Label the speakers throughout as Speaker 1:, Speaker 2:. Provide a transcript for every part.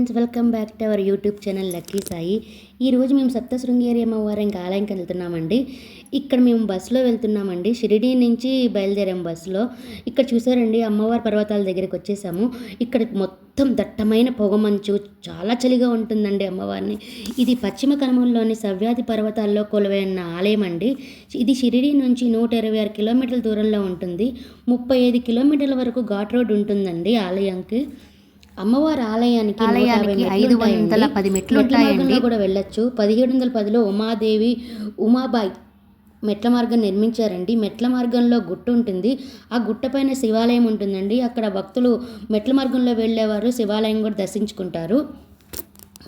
Speaker 1: Friends welcome back to our YouTube channel Lucky Sai. ఈరోజు మేము సప్త శృంగేరి అమ్మవారి ఇంకా ఆలయంకి వెళ్తున్నామండి. ఇక్కడ మేము బస్సులో వెళ్తున్నామండి. షిరిడి నుంచి బయలుదేరాం బస్సులో. ఇక్కడ చూసారండి అమ్మవారి పర్వతాల దగ్గరికి వచ్చేసాము. ఇక్కడ మొత్తం దట్టమైన పొగమంచు చాలా చలిగా ఉంటుందండి అమ్మవారిని. ఇది పశ్చిమ కనుమల్లోని సవ్యాది పర్వతాల్లో కొలువైన ఆలయం అండి ఇది షిరిడి నుంచి నూట ఇరవై ఆరు కిలోమీటర్ల దూరంలో ఉంటుంది. ముప్పై ఐదు కిలోమీటర్ల వరకు ఘాట్ రోడ్ ఉంటుందండి ఆలయంకి. అమ్మవారి ఆలయానికి
Speaker 2: ఆలయానికి ఐదు వందల పది మెట్లు ఉంటాయండి.
Speaker 1: కూడా వెళ్ళొచ్చు. పదిహేడు వందల పదిలో ఉమాదేవి ఉమాబాయి మెట్ల మార్గం నిర్మించారండి. మెట్ల మార్గంలో గుట్ట ఉంటుంది. ఆ గుట్ట పైన శివాలయం ఉంటుందండి. అక్కడ భక్తులు మెట్ల మార్గంలో వెళ్ళేవారు. శివాలయం కూడా దర్శించుకుంటారు.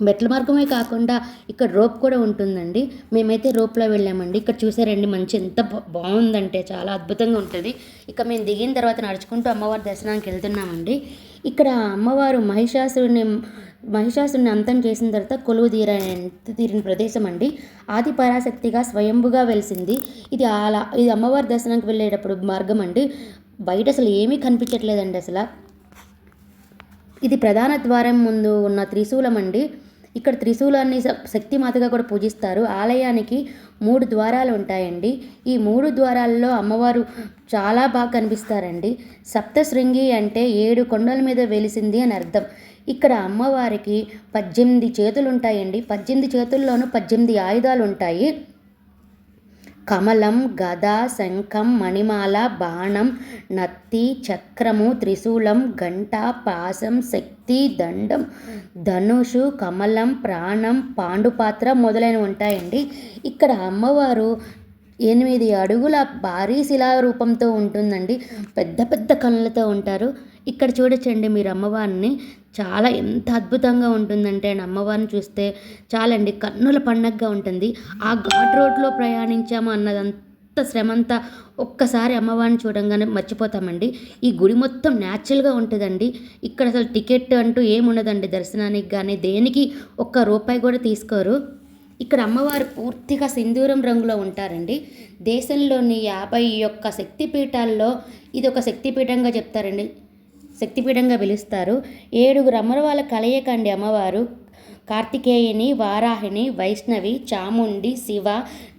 Speaker 1: మెట్ల మార్గమే కాకుండా ఇక్కడ రోప్ కూడా ఉంటుందండి. మేమైతే రోప్లో వెళ్ళామండి. ఇక్కడ చూసారండి మంచి ఎంత బాగుందంటే చాలా అద్భుతంగా ఉంటుంది. ఇక మేము దిగిన తర్వాత నడుచుకుంటూ అమ్మవారి దర్శనానికి వెళ్తున్నామండి. ఇక్కడ అమ్మవారు మహిషాసురుని మహిషాసురుని అంతం చేసిన తర్వాత కొలువు తీర తీరిన ప్రదేశం అండి. ఆది పరాశక్తిగా స్వయంభుగా వెలిసింది. ఇది అలా ఇది అమ్మవారి దర్శనానికి వెళ్ళేటప్పుడు మార్గం అండి. బయట అసలు ఏమీ కనిపించట్లేదండి అసలు. ఇది ప్రధాన ద్వారం ముందు ఉన్న త్రిశూలం అండి. ఇక్కడ త్రిశూలాన్ని శక్తిమాతగా కూడా పూజిస్తారు. ఆలయానికి మూడు ద్వారాలు ఉంటాయండి. ఈ మూడు ద్వారాల్లో అమ్మవారు చాలా బాగా కనిపిస్తారండి. సప్తశృంగి అంటే ఏడు కొండల మీద వెలిసింది అని అర్థం. ఇక్కడ అమ్మవారికి పద్దెనిమిది చేతులు ఉంటాయండి పద్దెనిమిది చేతుల్లోనూ పద్దెనిమిది ఆయుధాలు ఉంటాయి కమలం గద శంఖం మణిమాల బాణం నత్తి చక్రము త్రిశూలం గంట పాసం శక్తి దండం ధనుషు కమలం ప్రాణం పాండుపాత్ర మొదలైనవి ఉంటాయండి. ఇక్కడ అమ్మవారు ఎనిమిది అడుగుల భారీ శిలా రూపంతో ఉంటుందండి. పెద్ద పెద్ద కళ్ళతో ఉంటారు. ఇక్కడ చూడొచ్చండి మీరు అమ్మవారిని. చాలా ఎంత అద్భుతంగా ఉంటుందంటే అండి అమ్మవారిని చూస్తే. చాలండి కన్నుల పండగగా ఉంటుంది. ఆ ఘాట్ రోడ్లో ప్రయాణించాము అన్నదంతా శ్రమంతా ఒక్కసారి అమ్మవారిని చూడంగానే మర్చిపోతామండి. ఈ గుడి మొత్తం న్యాచురల్గా ఉంటుందండి. ఇక్కడ అసలు టికెట్ అంటూ ఏముండదండి దర్శనానికి కానీ దేనికి ఒక్క రూపాయి కూడా తీసుకోరు. ఇక్కడ అమ్మవారు పూర్తిగా సింధూరం రంగులో ఉంటారండి. దేశంలోని యాభై ఒక్క శక్తిపీఠాల్లో ఇది ఒక శక్తిపీఠంగా చెప్తారండి. శక్తిపీఠంగా పిలుస్తారు. ఏడుగురు అమ్మవాళ్ళ కలయిక అండి అమ్మవారు. కార్తికేయుని వారాహిని వైష్ణవి చాముండి శివ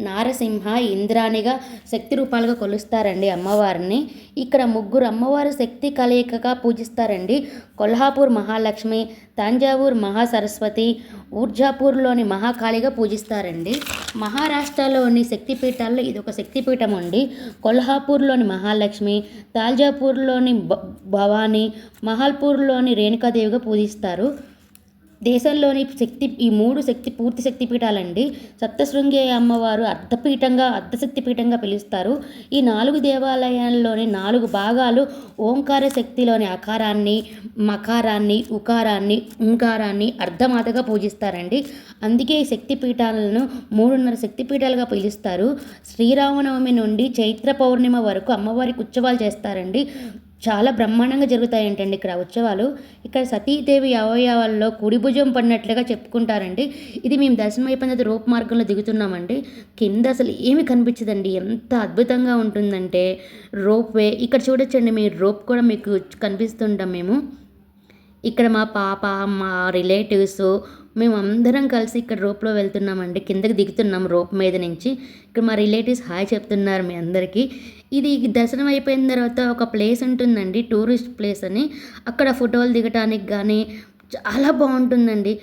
Speaker 1: నారసింహ ఇంద్రాణిగా శక్తి రూపాలుగా కొలుస్తారండి అమ్మవారిని. ఇక్కడ ముగ్గురు అమ్మవారు శక్తి కలయికగా పూజిస్తారండి. కొల్హాపూర్ మహాలక్ష్మి తంజావూర్ మహాసరస్వతి ఊర్జాపూర్లోని మహాకాళిగా పూజిస్తారండి. మహారాష్ట్రలోని శక్తిపీఠాల్లో ఇది ఒక శక్తిపీఠం అండి కొల్హాపూర్లోని మహాలక్ష్మి తాల్జాపూర్లోని భ- భవానీ మహల్పూర్లోని రేణుకాదేవిగా పూజిస్తారు. దేశంలోని శక్తి ఈ మూడు శక్తి పూర్తి శక్తి పీఠాలండి సప్తశృంగి అమ్మవారు అర్ధపీఠంగా అర్ధశక్తిపీఠంగా పిలుస్తారు. ఈ నాలుగు దేవాలయాల్లోని నాలుగు భాగాలు ఓంకార శక్తిలోని అకారాన్ని మకారాన్ని ఉకారాన్ని ఉంకారాన్ని అర్ధమాతగా పూజిస్తారండి. అందుకే ఈ శక్తి పీఠాలను మూడున్నర శక్తిపీఠాలుగా పిలుస్తారు. శ్రీరామనవమి నుండి చైత్ర పౌర్ణిమ వరకు అమ్మవారికి ఉత్సవాలు చేస్తారండి. చాలా బ్రహ్మాండంగా జరుగుతాయంటండి ఇక్కడ ఉత్సవాలు. ఇక్కడ సతీదేవి అవయవాల్లో కుడిభుజం పడినట్లుగా చెప్పుకుంటారండి. ఇది మేము దర్శనం అయిపోయిన రోప్ మార్గంలో దిగుతున్నామండి. కింద అసలు ఏమి కనిపించదండి. ఎంత అద్భుతంగా ఉంటుందంటే రోప్ వే ఇక్కడ చూడొచ్చండి మీ రోప్ కూడా మీకు కనిపిస్తుంటాం మేము. ఇక్కడ మా పాప మా రిలేటివ్స్ మేము అందరం కలిసి ఇక్కడ రోప్లో వెళ్తున్నామండి. కిందకి దిగుతున్నాం రోప్ మీద నుంచి. ఇక్కడ మా రిలేటివ్స్ హాయ్ చెప్తున్నారు మీ అందరికీ. ఇది దర్శనం అయిపోయిన తర్వాత ఒక ప్లేస్ ఉంటుందండి టూరిస్ట్ ప్లేస్ అని. అక్కడ ఫోటోలు దిగటానికి కానీ చాలా బాగుంటుందండి.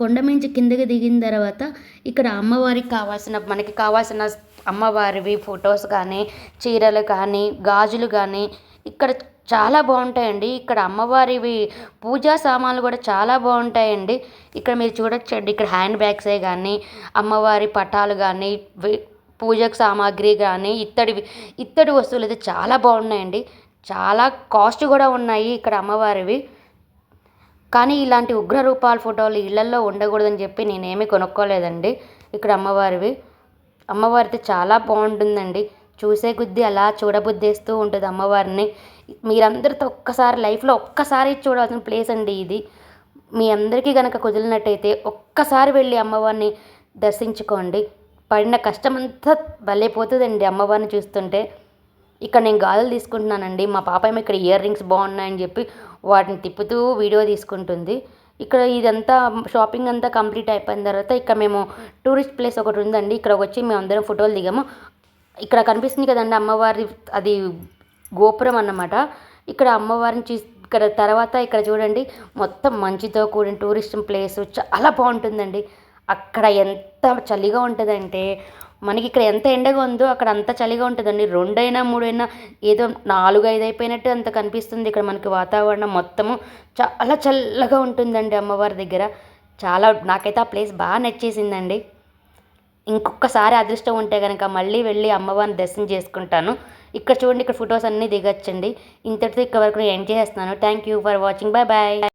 Speaker 1: కొండ మించి కిందకి దిగిన తర్వాత ఇక్కడ అమ్మవారికి కావాల్సిన మనకి కావాల్సిన అమ్మవారివి ఫొటోస్ కానీ చీరలు కానీ గాజులు కానీ ఇక్కడ చాలా బాగుంటాయండి. ఇక్కడ అమ్మవారివి పూజా సామాన్లు కూడా చాలా బాగుంటాయండి. ఇక్కడ మీరు చూడొచ్చండి. ఇక్కడ హ్యాండ్ బ్యాగ్సే కానీ అమ్మవారి పటాలు కానీ పూజకు సామాగ్రి కానీ ఇత్తడివి ఇత్తడి వస్తువులు అయితే చాలా బాగున్నాయండి. చాలా కాస్ట్ కూడా ఉన్నాయి ఇక్కడ అమ్మవారివి. కానీ ఇలాంటి ఉగ్ర రూపాల ఫోటోలు ఇళ్ళల్లో ఉండకూడదని చెప్పి నేనేమీ కొనుక్కోలేదండి ఇక్కడ అమ్మవారివి. అమ్మవారితో చాలా బాగుంటుందండి. చూసే కొద్దీ అలా చూడబుద్దేస్తూ ఉంటుంది అమ్మవారిని. మీరందరితో ఒక్కసారి లైఫ్లో ఒక్కసారి చూడాల్సిన ప్లేస్ అండి ఇది. మీ అందరికీ కనుక కుదిరినట్టయితే ఒక్కసారి వెళ్ళి అమ్మవారిని దర్శించుకోండి. పడిన కష్టమంతా భలేపోతుందండి అమ్మవారిని చూస్తుంటే. ఇక్కడ నేను గాజులు తీసుకుంటున్నానండి. మా పాప ఏమో ఇక్కడ ఇయర్ రింగ్స్ బాగున్నాయని చెప్పి వాటిని తిప్పుతూ వీడియో తీసుకుంటుంది. ఇక్కడ ఇదంతా షాపింగ్ అంతా కంప్లీట్ అయిపోయిన తర్వాత ఇక్కడ మేము టూరిస్ట్ ప్లేస్ ఒకటి ఉందండి. ఇక్కడ వచ్చి మేము అందరం ఫోటోలు దిగాము. ఇక్కడ కనిపిస్తుంది కదండి అమ్మవారి అది గోపురం అన్నమాట. ఇక్కడ అమ్మవారిని చూ ఇక్కడ తర్వాత ఇక్కడ చూడండి మొత్తం మంచుతో కూడిన టూరిస్ట్ ప్లేస్. చాలా బాగుంటుందండి. అక్కడ ఎంత చలిగా ఉంటుందంటే మనకి ఇక్కడ ఎంత ఎండగా ఉందో అక్కడ అంత చలిగా ఉంటుందండి. రెండైనా మూడైనా ఏదో నాలుగు ఐదు అయిపోయినట్టు అంత కనిపిస్తుంది ఇక్కడ మనకి వాతావరణం మొత్తము. చాలా చల్లగా ఉంటుందండి అమ్మవారి దగ్గర. చాలా నాకైతే ఆ ప్లేస్ బాగా నచ్చేసిందండి. ఇంకొకసారి అదృష్టం ఉంటే కనుక మళ్ళీ వెళ్ళి అమ్మవారిని దర్శనం చేసుకుంటాను. ఇక్కడ చూడండి ఇక్కడ ఫొటోస్ అన్నీ దిగొచ్చండి. ఇంతటితో ఇక్కడ వరకు నేను ఎండ్ చేసేస్తున్నాను. Thank you for watching bye bye